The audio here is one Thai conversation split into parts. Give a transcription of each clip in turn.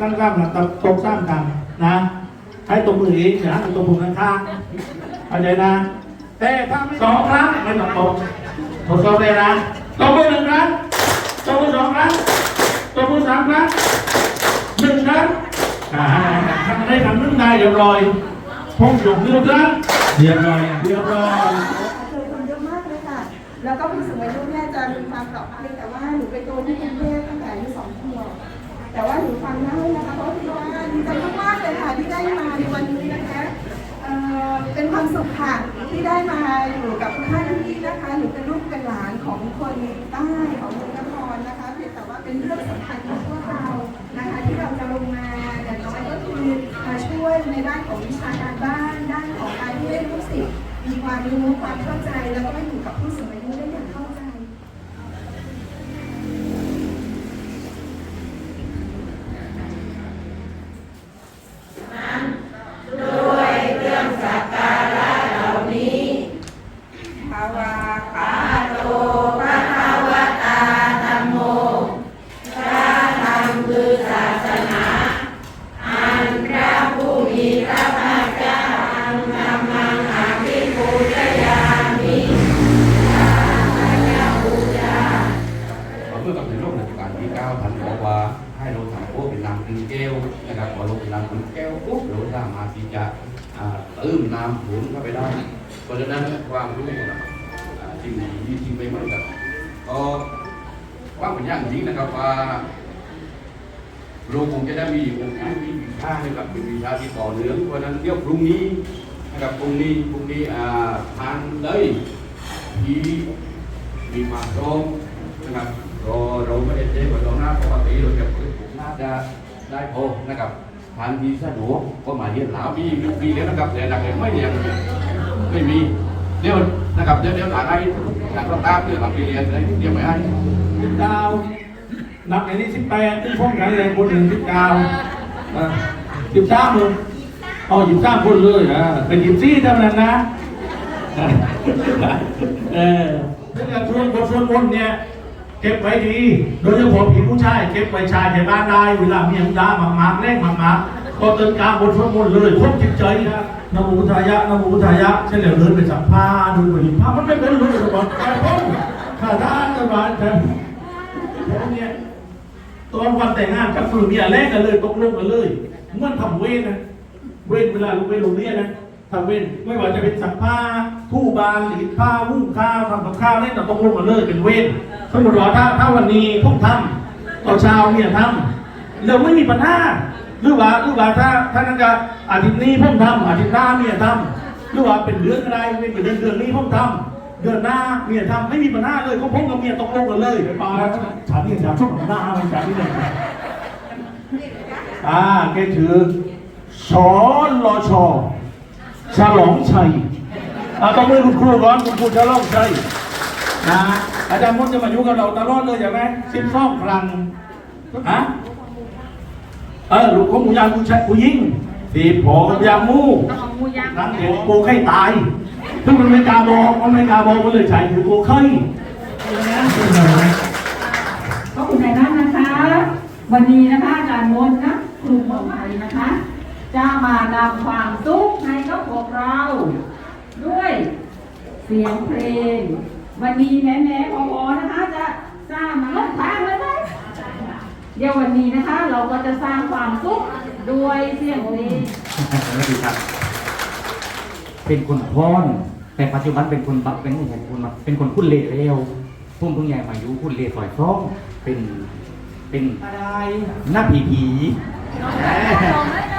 ตั้งกล้ามหลังตบตบสร้างกันนะ ให้ตบมือเองอย่าให้ตบมือข้างๆเข้าใจนะแต่ถ้าไม่สองครั้งไม่ต้องตบทดสอบเลยนะตบมือหนึ่งครั้งตบมือสองครั้งตบมือสามครั้งหนึ่งครั้งอ่าทำได้ทำนึ่งได้เรียบร้อยพงหยกหนึ่งครั้งเรียบร้อยเรียบร้อยเจอคนเยอะมากเลยค่ะแล้วก็ผู้สูงอายุเนี่ยจะมีความปลอดภัยแต่ว่าหนูไปโตที่กรุงเทพตั้งแต่อายุสองขวบ แต่ว่าหนูฟังได้นะคะเพราะที่ว่าดีใจมากๆเลยค่ะที่ได้มาในวันนี้นะคะเอ่อเป็นความสุขค่ะที่ได้มาอยู่กับทุกท่านที่นะคะหนูเป็นลูกเป็นหลานของคนใต้ของเมืองนครนะคะเพียงแต่ว่าเป็นเรื่องสำคัญของพวกเรานะคะที่เราจะลงมาอย่างน้อยก็คือมาช่วยในด้านของวิชาการบ้านด้านของการที่ให้ลูกศิษย์มีความรู้ความเข้าใจแล้วก็มาอยู่กับผู้สูงอายุะนั้นความรู้นะครับอ่าสิ่งดีสิ่งไม่เหมือนกันก็ว่าเป็นอย่างจริงนะครับว่าเราคงจะได้มีโอกาสมีวิชานะครับเป็นวิชาที่ต่อเนื่องเพราะนั้นเดี๋ยวพรุ่งนี้นะครับพรุ่งนี้พรุ่งนี้อ่าทานเลยที่มีความพร้อมนะครับเราเราไม่ได้เจ๊กับเราหน้าปกติเราจะเปิดผมหน้าจะได้พอนะครับทานทีสะดวกก็มาเรียนหลามีมีแล้วนะครับแต่หลักไม่เนี่ย ไม่มีเดี๋ยวนะครับเดี๋ยวเดี๋ยวหลานไอ้หลานก็ตามเดี๋ยวหลังไปเรียนเลยเดี๋ยวไม่ให้สิบเก้านับในนี้สิบแปดที่พวกนั้นเลยคนหนึ่งสิบเก้าสิบสามเลยอ๋อหยิบสามคนเลยอะเป็นหยิบซี่เท่านั้นนะเออเรื่องชวนบทชวนวนเนี่ยเก็บไว้ดี โดยเฉพาะผีผู้ชายเก็บไว้ชายในบ้านได้เวลาเมียมด่ามากมากๆแรงมากมากๆก็เติมกางบทชวนวนเลยควบจิตใจนะ นโมพุทธายะนโมพุทธายะเฉลียวเดินไปสัมภาษณ์เดินไปหิมพามันไม่เป็นเลยสมบัติไปพ้นข้าท่านสบายใจแล้วเนี่ยตอนวันแต่งงานกับฝืนเนี่ยแลกกันเลยตกลงกันเลยเมื่อทำเวรนะ เวรเวลาลูกไปโรงเรียนนะทำเวรไม่ว่าจะเป็นสักผ้าทู่บานหลีดผ้าวุ้งข้าวทำกับข้าวเล่นต่ตกลงกันเลยเป็นเวรสมมติว่าถ้าถ้าวันนี้พวกทำต่อเช้าเนี่ยทำเราไม่มีปัญหา หรือว่าหรือว่าถ้าถ้านั่นก็อาทิตย์นี้พวกทำอาทิตย์หน้าเนี่ยทำหรือว่าเป็นเดือนอะไรเป็นเดือนเดือนนี้พวกทำเดือนหน้าเมียทำไม่มีปัญหาเลยก็พงกับเมียตกลงกันเลยไปปาฉาที่ฉาช่วงหน้ามันฉาที่ไหนอ่าแกถือสอนรอชอฉลองชัยอ่าต้องมือคุณครูก่อนคุณครูฉลองชัยนะอาจารย์มดจะมาอยู่กับเราตลอดเลยใช่ไหมสิบสองครั้งฮะ เออลูกของหมูยางกูใช้กูยิงสีผอกับยางมูเอาหมูย่างนั่นเดี๋ยวโกไข้ตายซึ่งมันไม่กล้าบอกมันไม่กล้าบอกมันเลยใช้คือโกไข้ก็คุณนายนั่นนะคะ วันนี้นะคะอาจารย์มนต์นะครูเมืองไทยนะคะ จะมานำความสุขให้กับพวกเรา ด้วยเสียงเพลง วันนี้แม่แม่พอๆนะคะ จะสร้างมาลดทางเลยไหม เดี๋ยววันนี้นะคะ เราก็จะสร้างความสุขด้วยเสียงเพลงสวัสดีครับ เป็นคนพอนแต่ปัจจุบันเป็นคนบักเป็นไม่ใช่คนบักเป็นคนคุ้นเลเร็วพุ่มเพิ่งใหญ่มาอยู่คุ้นเลสอยฟ้องเป็นเป็นอะไรหน้าผีผี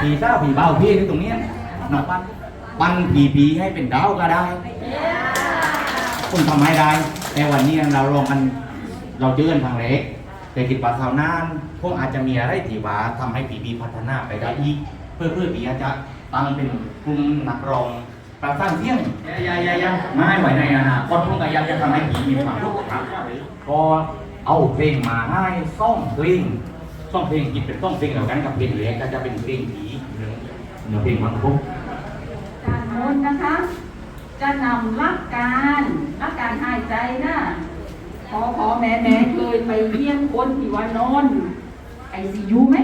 ผีเศร้าผีเบาพี่ที่ตรงเนี้ยน้องปั้นปั้นผีผีให้เป็นดาวก็ได้คุณทำให้ได้แต่วันนี้เราลองกันเราเจอกันทางเล็ก แต่คิดว่าคราวนานพวกอาจจะมีอะไรที่ว่าทำให้ผีผีพัฒนาไปได้อีก เพื่อเพื่อผีอาจจะตั้งเป็นกลุ่มนักร้องประสานเสียงยายายาไม่ไหวในอนาคตพวกก็อยากจะทำให้ผีมีความรู้ครับก็เอาเพลงมาให้ซ่องเพลงซ่องเพลงกินเป็นซ่องเพลงแล้วกันกับเพลงเล็กก็จะเป็นเพลงผีเนื้อเนื้อเพลงมันครบการมนต์นะคะ จะนำหลักการหลักการหายใจนะพ อพอแม่แม่เคยไปเยี่ยมคนที่ว่านอนไอซียูไหม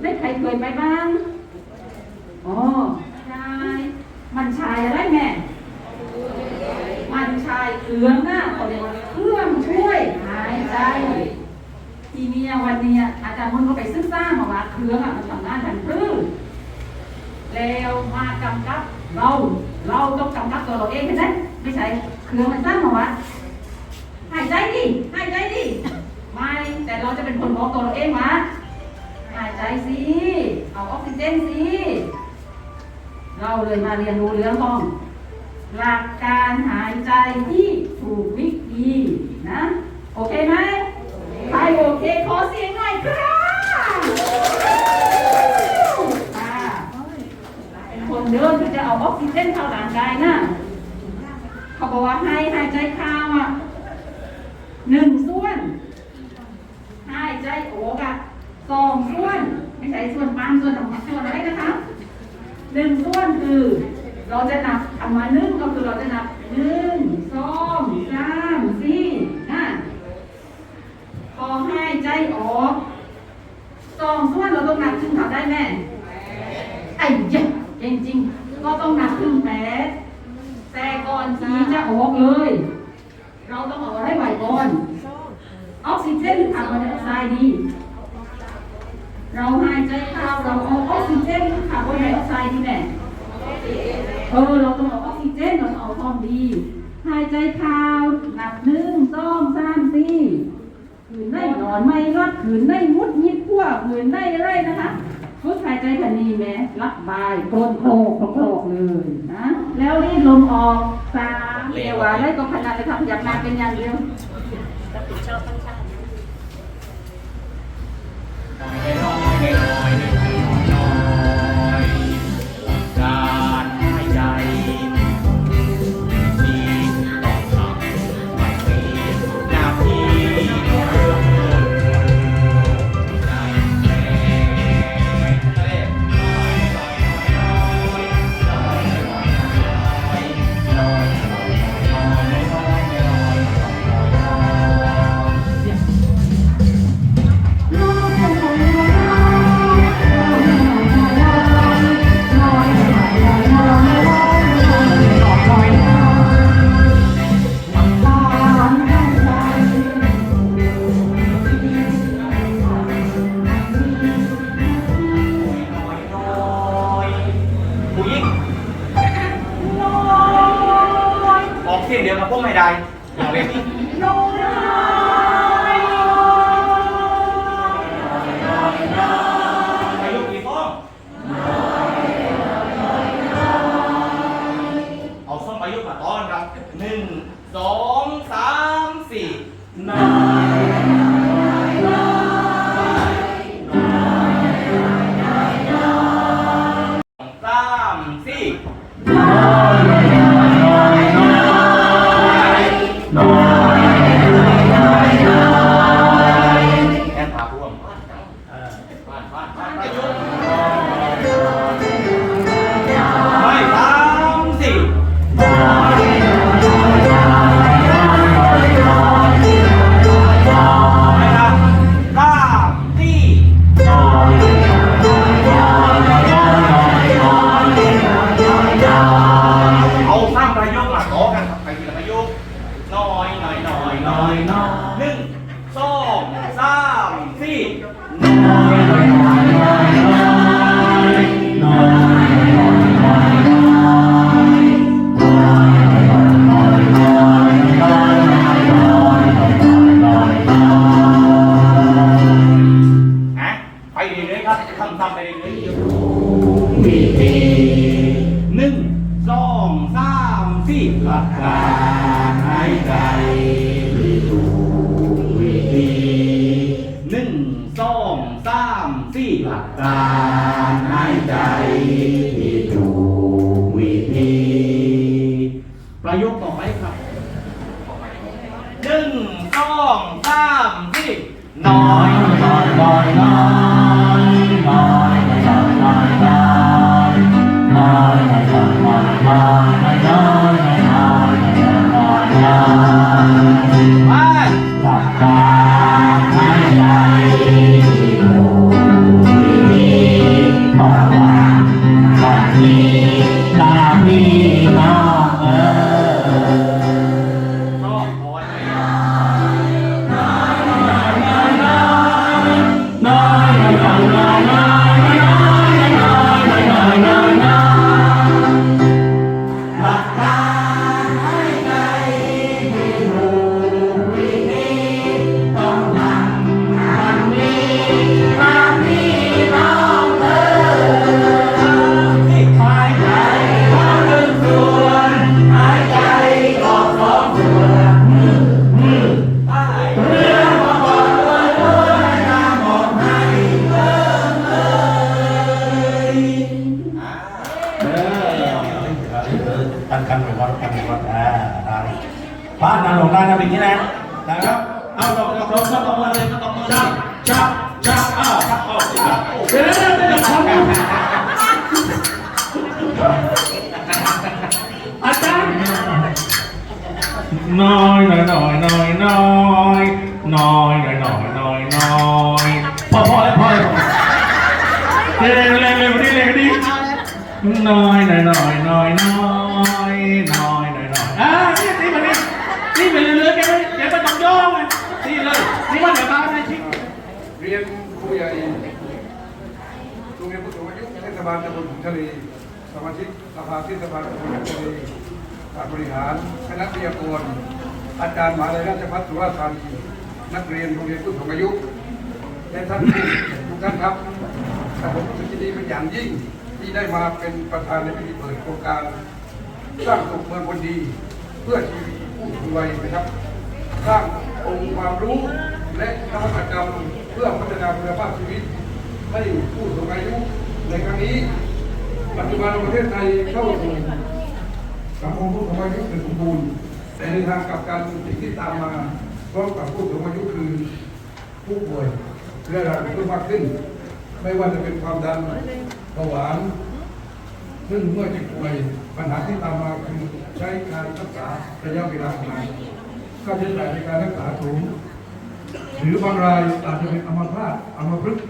ได้ใครเคยไปบ้างอ๋อชายมันชายอะไรแม่มันชายเครื่องหน้าเขาเรียกว่าเครื่องช่วยหายใจทีนี้วันนี้อาจารย์มนก็ไปศึกษางมาว่าเครื่องอะมันทำงานทันพื้นแล้วมากำกับเรา เราต้องกำกับตัวเราเองเห็นไหมไม่ใช่เครื่องมันสร้างมาว่าายใจดิหายใจดิไม่แต่เราจะเป็นคนบอกตัวเราเองมาหายใจสิเอาออกซิเจนสิเราเลยมาเรียนรู้เรื่องของหลักการหายใจที่ถูกวิธีนะโอเคไหมใครโอเคขอเสียงหน่อยครับอ่าเป็นคนเดินที่จะเอาออกซิเจนเข้าร่างกายนะเขาบอกว่าให้หายใจเข้าวอะ หนึ่งส่วนหายใจออกอะสองส่วน ไม่ใช่ส่วนปานส่วนของส่วนอะไรนะคะหนึ่งส่วนคือ เราจะนับทำมาหนึ่งก็คือเราจะนับหนึ่งสองสามสี่ห้าพอให้ใจออกสองส่วนเราต้องนับถึงทำได้แม่ไอ้เจ๊ะจริงก็ต้องนับถึงแปดแต่ก่อนที่จะออกเลย เราต้องเอาอะไรไหวก่อนออกซิเจนคาร์บอนไดออกไซด์ดี เราหายใจเข้าเราเอาออกซิเจนคาร์บอนไดออกไซด์ดีแน่เออเราต้องเอาออกซิเจนเราต้องเอาความดีหายใจเข้านับหนึ่งสองสามสี่ขืนได้นอนไม่รอดขืนได้มุดยิดพวกขืนได้ไรนะคะ ฝึกหายใจคันนี้แม้รับบายโคลนโคลกโคลกเลยนะ แล้วรีดลมออกสามเรียกว่าได้ก็พนันเลยค่ะอยากมาเป็นอย่างเดียวรับผิดชอบทั้งชาติ หนึ่งสองสามสี่น้อยน้อยน้อยน้อยน้อน อยน้อยน้อยน้อยน้อยน้อยน้อยน้อยน้อยน้อยพอพอแล้วพอแล้วเร็วเร็วเร็วเร็วดิเร็วดิน้อยน้อยน้อยน้อยน้อยน้อยน้อย ว่าเดี๋ยวบ้านนชิเรียนผู้ใหญ่โรงเรียนผู้สูงอายุเทศบาลตำบลขุนทะเลสมาชิกสภาเทศบาลตำบลขุนทะเลฝ่ายบริหารคณะวิทยากรอาจารย์มหาลัยราชภัฏสุราษฎร์ธานีนักเรียนโรงเรียนผู้สูงอายุและท่านทุกท่านครับแต่ผมรู้สึกยินดีเป็นอย่างยิ่งที่ได้มาเป็นประธานในพิธีเปิดโครงการสร้างสุขเมืองคนดี เพื่อชีวิตผู้สูงวัยนะครับ สร้างองค์ความรู้ และนวัตกรรมเพื่อพัฒนาคุณภาพชีวิต ให้ผู้สูงอายุในครั้งนี้ ปัจจุบันประเทศไทยเข้าสู่สังคมผู้สูงอายุเป็นสมบูรณ์แต่ในทางกับกันสิ่งที่ตามมาพร้อมกับผู้สูงอายุคือผู้ป่วยเรื้อรังเพิ่มมากขึ้น ไม่ว่าจะเป็นความดันเบาหวานซึ่งเมื่อเจ็บป่วยปัญหาที่ตามมาคือใช้การรักษาระยะเวลานานค่าใช้จ่ายในการรักษาสูง หรือบางรายอาจจะเป็นอัมพาตอัมพฤกษ์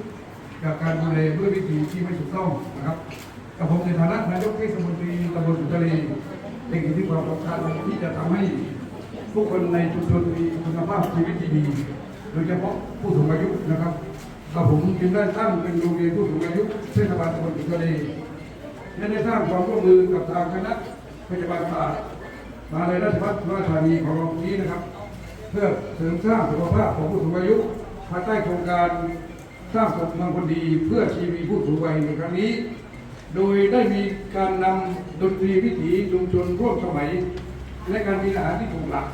จากการดูแลด้วยวิธีที่ไม่ถูกต้องนะครับกับผมในฐานะนายกเทศมนตรีตำบลสุนทรีเล็งเห็นที่ความสำคัญที่จะทำให้ผู้คนในชุมชนมีคุณภาพชีวิตที่ดี โดยเฉพาะผู้สูงอายุนะครับกับผมจึงได้ตั้งเป็นโรงเรียนผู้สูงอายุเทศบาลตำบลสุนทรีและได้สร้างความร่วมมือกับทางคณะพยาบาลศาสตร์มาลัยราชภัฏสุราษฎร์ธานีของเรานี้นะครับ พื่อเสริมสร้างสุขภาพของผู้สูงอายุภายใต้โครงการสร้างสุขเมืองคนดีเพื่อชีวีผู้สูงวัยในครั้งนี้ โดยได้มีการนำดนตรีวิถีชุมชนร่วมสมัย และการมีอาหารที่ถูกหลัก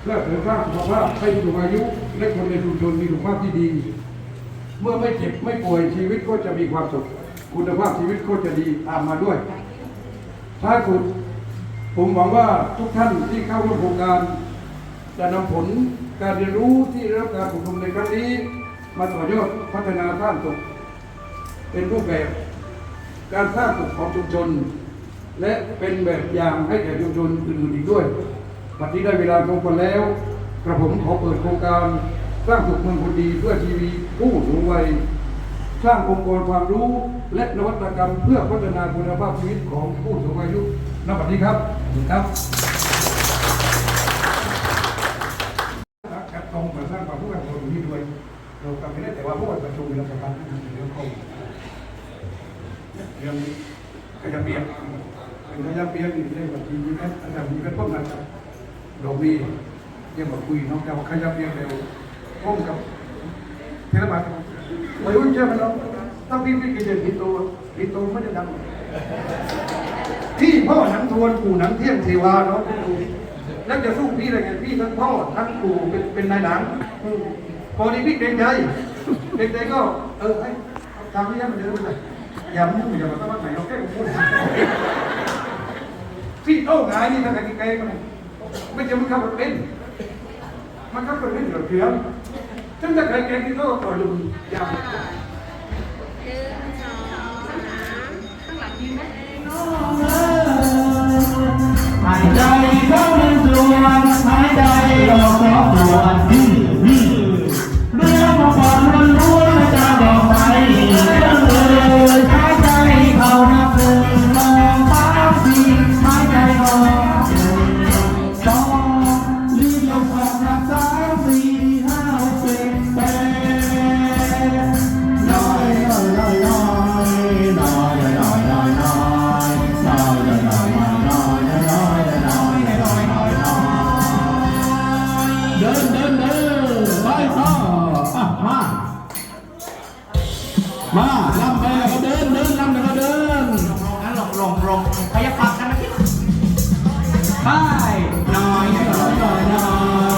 เพื่อเสริมสร้างสุขภาพให้ผู้สูงอายุ และคนในชุมชนมีสุขภาพที่ดี เมื่อไม่เจ็บไม่ป่วยชีวิตก็จะมีความสุขคุณภาพชีวิตก็จะดีตามมาด้วยท้ายสุดผมหวังว่าทุกท่านที่เข้าร่วมโครงการ จะนำผลการเรียนรู้ที่ได้รับการอบรมในครั้งนี้ มาต่อยอดพัฒนาสร้างสุขเป็นรูปแบบการสร้างสุขของชุมชน และเป็นแบบอย่างให้แก่ชุมชนอื่นๆอีกด้วยปัจจุบันเวลาตรงกันแล้ว กระผมขอเปิดโครงการสร้างสุขเมืองคนดีเพื่อชีวิตผู้สูงวัยสร้างองค์กรความรู้และนวัตกรรมเพื่อพัฒนาคุณภาพชีวิตของผู้สูงอายุณบัดนี้ครับครับ กำไม่ได้แต่ว่าพวกประชุมเราประกันเรื่องของเรื่องขยะเปียกเป็นขยะเปียกนี่เรียกว่าทีมีกันอาจารย์มีกันพวกนั้นครับเรามีเรียกว่าคุยน้องเจ้าขยะเปียกเร็วร่วมกับเทศบาลวัยรุ่นเชื่อไหมน้องถ้าพี่พี่กินเด็ดผิดตัวผิดตัวไม่ได้ดังพี่พ่อหนังทวนปู่หนังเที่ยงเทวาเนาะแล้วจะสู้พี่อะไรไงพี่ทั้งพ่อทั้งปู่เป็นเป็นนายหนังอื พอดีพี่เกรงใจเกรงใจก็ เออให้ทำที่ให้มันเดินไปเลยอย่ามุ่งอย่ามาตั้งไหนเราแก้ผมพูดพี่โต้งายนี่ถ้าใครกินไก่ก็ไม่ไม่จะมันขับรถเป็นมันขับรถเป็นเหลือเพียงซึ่งถ้าใครแกงที่ก็ต่อยลุงยาวหายใจเข้าหนึ่งส่วนหายใจออกสองส่วน ลำไปแล้วก็เดินเดินลำแล้วก็เดินลองนลงลงลงขยับปากกันนะพี่ไปน้อยน้อยน้อยน้อย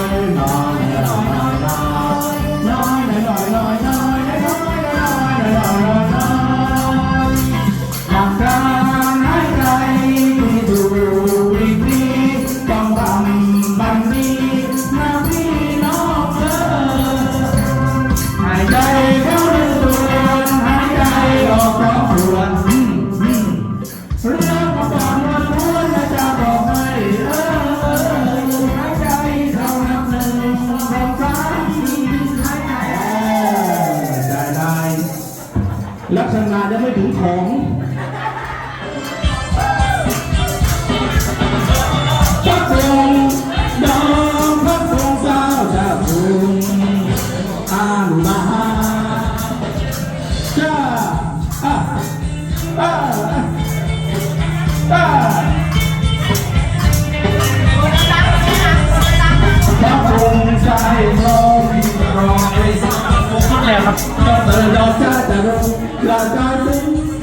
แล้วครับ